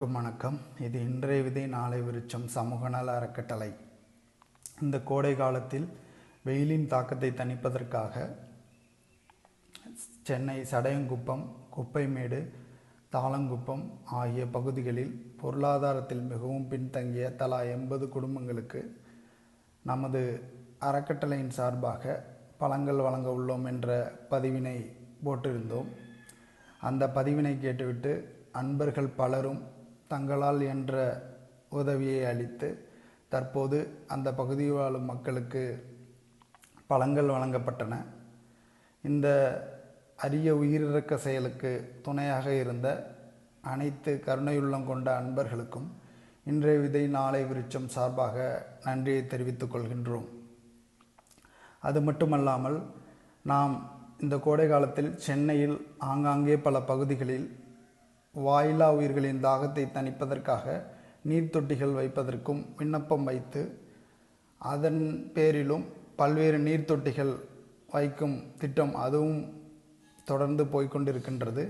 வணக்கம். இது இன்றைய விதை நாளை விருச்சம் சமூக நல அறக்கட்டளை. இந்த கோடை காலத்தில் வெயிலின் தாக்கத்தை தணிப்பதற்காக சென்னை சடையங்குப்பம் குப்பைமேடு தாளங்குப்பம் ஆகிய பகுதிகளில் பொருளாதாரத்தில் மிகவும் பின்தங்கிய தலா எண்பது குடும்பங்களுக்கு நமது அறக்கட்டளையின் சார்பாக பழங்கள் வழங்க உள்ளோம் என்ற பதிவினை போட்டிருந்தோம். அந்த பதிவினை கேட்டுவிட்டு அன்பர்கள் பலரும் தங்களால் என்ற உதவியை அளித்து தற்போது அந்த பகுதியில் வாழும் மக்களுக்கு பழங்கள் வழங்கப்பட்டன. இந்த அரிய உயிரிழக்க செயலுக்கு துணையாக இருந்த அனைத்து கருணையுள்ளம் கொண்ட அன்பர்களுக்கும் இன்றைய விதை நாளை விருச்சம் சார்பாக நன்றியை தெரிவித்துக் கொள்கின்றோம். அது மட்டுமல்லாமல் நாம் இந்த கோடை காலத்தில் சென்னையில் ஆங்காங்கே பல பகுதிகளில் வாயிலா உயிர்களின் தாகத்தை தணிப்பதற்காக நீர்த்தொட்டிகள் வைப்பதற்கும் விண்ணப்பம் வைத்து அதன் பேரிலும் பல்வேறு நீர்த்தொட்டிகள் வைக்கும் திட்டம் அதுவும் தொடர்ந்து போய்கொண்டிருக்கின்றது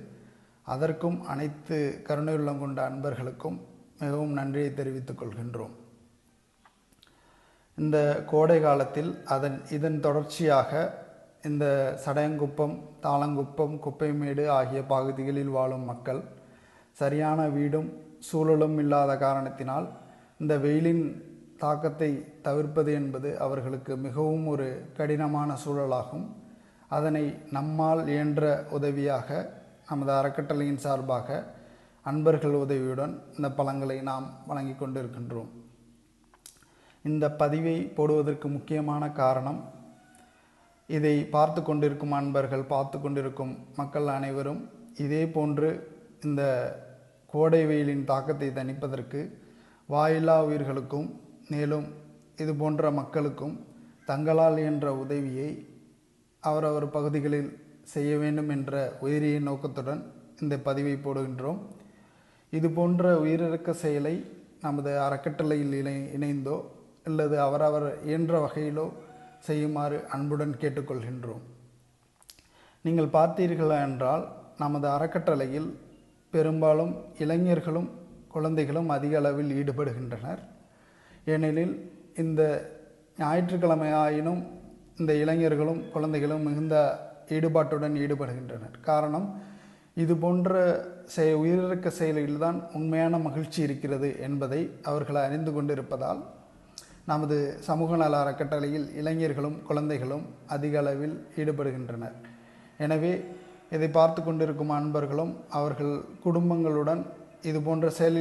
அதற்கும் அனைத்து கருணையுள்ளம் கொண்ட அன்பர்களுக்கும் மிகவும் நன்றியை தெரிவித்துக் கொள்கின்றோம். இந்த கோடை காலத்தில் அதன் இதன் தொடர்ச்சியாக இந்த சடையங்குப்பம் தாளங்குப்பம் குப்பைமேடு ஆகிய பகுதிகளில் வாழும் மக்கள் சரியான வீடும் சூழலும் இல்லாத காரணத்தினால் இந்த வெயிலின் தாக்கத்தை தவிர்ப்பது என்பது அவர்களுக்கு மிகவும் ஒரு கடினமான சூழலாகும். அதனை நம்மால் இயன்ற உதவியாக நமது அறக்கட்டளையின் சார்பாக அன்பர்கள் உதவியுடன் இந்த பழங்களை நாம் வழங்கி கொண்டிருக்கின்றோம். இந்த பதிவை போடுவதற்கு முக்கியமான காரணம் இதை பார்த்து கொண்டிருக்கும் அன்பர்கள் பார்த்து கொண்டிருக்கும் மக்கள் அனைவரும் இதே போன்று இந்த கோடை வெயிலின் தாக்கத்தை தணிப்பதற்கு வாயில்லா உயிர்களுக்கும் மேலும் இது போன்ற மக்களுக்கும் தங்களால் என்ற உதவியை அவரவர் பகுதிகளில் செய்ய வேண்டும் என்ற உயரிய நோக்கத்துடன் இந்த பதிவை போடுகின்றோம். இது போன்ற உயிரிழக்க செயலை நமது அறக்கட்டளையில் இணை இணைந்தோ அல்லது அவரவர் இயன்ற வகையிலோ செய்யுமாறு அன்புடன் கேட்டுக்கொள்கின்றோம். நீங்கள் பார்த்தீர்கள் என்றால் நமது அறக்கட்டளையில் பெரும்பாலும் இளைஞர்களும் குழந்தைகளும் அதிக அளவில் ஈடுபடுகின்றனர். ஏனெனில் இந்த ஞாயிற்றுக்கிழமை ஆயினும் இந்த இளைஞர்களும் குழந்தைகளும் மிகுந்த ஈடுபாட்டுடன் ஈடுபடுகின்றனர். காரணம் இது போன்ற செய உயிரிழக்க செயலில்தான் உண்மையான மகிழ்ச்சி இருக்கிறது என்பதை அவர்கள் அறிந்து கொண்டிருப்பதால் நமது சமூக நல அறக்கட்டளையில் இளைஞர்களும் குழந்தைகளும் அதிக அளவில் ஈடுபடுகின்றனர். எனவே இதை பார்த்து கொண்டிருக்கும் அன்பர்களும் அவர்கள் குடும்பங்களுடன் இது போன்ற செயலில்